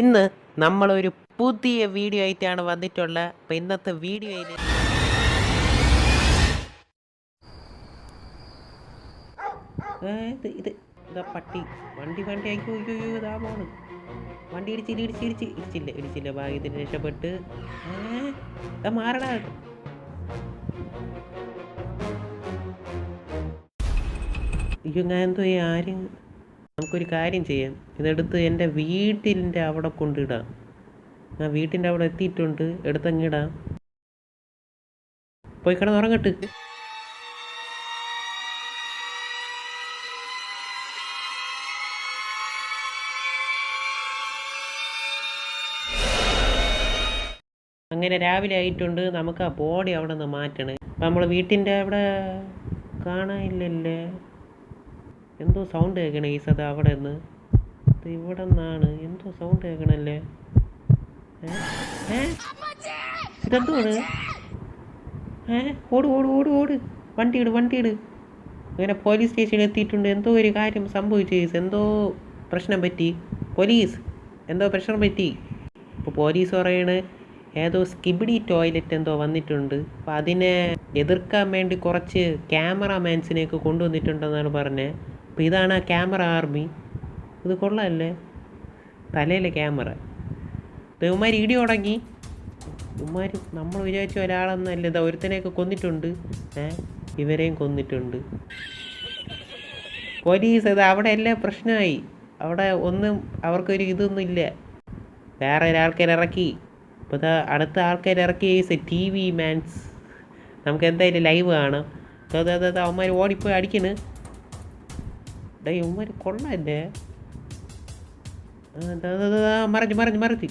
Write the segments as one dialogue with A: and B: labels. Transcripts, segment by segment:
A: ഇന്ന് നമ്മളൊരു പുതിയ വീഡിയോ ആയിട്ടാണ് വന്നിട്ടുള്ളത് അപ്പം ഇന്നത്തെ വീഡിയോയിൽ ഇത് ഇത്. ഇതാ പട്ടി. വണ്ടി വണ്ടി. ആക്കി അയ്യോ ഇതാ വണ്ടി ഇടിച്ചില്ല ഇടിച്ച് ഇടിച്ച് ഇടിച്ചില്ല ഇടിച്ചില്ല. ഭാഗ്യത്തിന് രക്ഷപ്പെട്ട്. മാറണ അയ്യോ ഞാൻ എന്തോ ആരും നമുക്കൊരു കാര്യം ചെയ്യാം. ഇതെടുത്ത് എന്റെ വീട്ടിന്റെ അവിടെ കൊണ്ടിടാം. ഞാൻ വീട്ടിന്റെ അവിടെ എത്തിയിട്ടുണ്ട്. എടുത്തങ്ങിടാം പോയി കിടന്ന് ഉറങ്ങട്ട്. അങ്ങനെ രാവിലെ ആയിട്ടുണ്ട്. നമുക്ക് ആ ബോഡി അവിടെ നിന്ന് മാറ്റണേ. അപ്പം നമ്മൾ വീട്ടിന്റെ അവിടെ കാണാനില്ലല്ലേ? എന്തോ സൗണ്ട് കേൾക്കണേ ഈ സദാ അവിടെ നിന്ന് ഇത് ഇവിടെ നിന്നാണ് എന്തോ സൗണ്ട് കേൾക്കണല്ലേ ഇതെന്തോണ് ഏ? ഓട് ഓട് ഓട് ഓട്. വണ്ടി ഇട് വണ്ടി ഇട്. അങ്ങനെ പോലീസ് സ്റ്റേഷനിൽ എത്തിയിട്ടുണ്ട്. എന്തോ ഒരു കാര്യം സംഭവിച്ചു കേസ് എന്തോ പ്രശ്നം പറ്റി. പോലീസ് എന്തോ പ്രശ്നം പറ്റി. ഇപ്പോൾ പോലീസ് പറയണ് ഏതോ സ്കിബിഡി ടോയ്ലറ്റ് എന്തോ വന്നിട്ടുണ്ട്. അപ്പം അതിനെ എതിർക്കാൻ വേണ്ടി കുറച്ച് ക്യാമറാമാൻസിനെയൊക്കെ കൊണ്ടുവന്നിട്ടുണ്ടെന്നാണ് പറഞ്ഞത് അപ്പോൾ ഇതാണ് ആ ക്യാമറ ആർമി. ഇത് കൊള്ളാമല്ലേ തലയിലെ ക്യാമറ. ഇവന്മാർ ഇടി തുടങ്ങി. ഇവന്മാർ നമ്മൾ വിചാരിച്ച ഒരാളെന്നല്ല ഇതാ ഒരുത്തനെയൊക്കെ കൊന്നിട്ടുണ്ട്. ഏ ഇവരെയും കൊന്നിട്ടുണ്ട്. പോലീസ് ഇത് അവിടെ എല്ലാം പ്രശ്നമായി. അവിടെ ഒന്നും അവർക്കൊരു ഇതൊന്നും ഇല്ല. വേറെ ഒരാൾക്കാർ ഇറക്കി. ഇപ്പോൾ ഇതാ അടുത്ത ആൾക്കാർ ഇറക്കി ടി വി മാൻസ്. നമുക്ക് എന്തായാലും ലൈവ് കാണാം. അവന്മാർ ഓടിപ്പോയി അടിക്കണ്. ഡേ ഇവന്മാർ കൊള്ളല്ലേ? മറിഞ്ഞ് മറിഞ്ഞ് മറിഞ്ഞ്.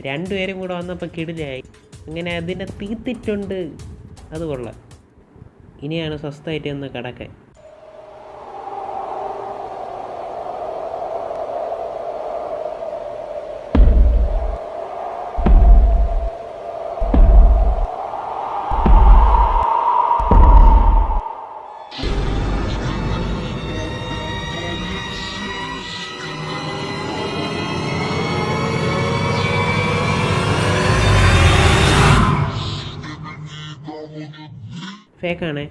A: രണ്ടുപേരും കൂടെ വന്നപ്പോൾ കിടിലായി. അങ്ങനെ അതിനെ തീത്തിട്ടുണ്ട്. അത് കൊള്ളാം. ഇനിയാണ് സ്വസ്ഥമായിട്ട് ഒന്ന് കിടക്കാൻ. ഫേക്കാണേ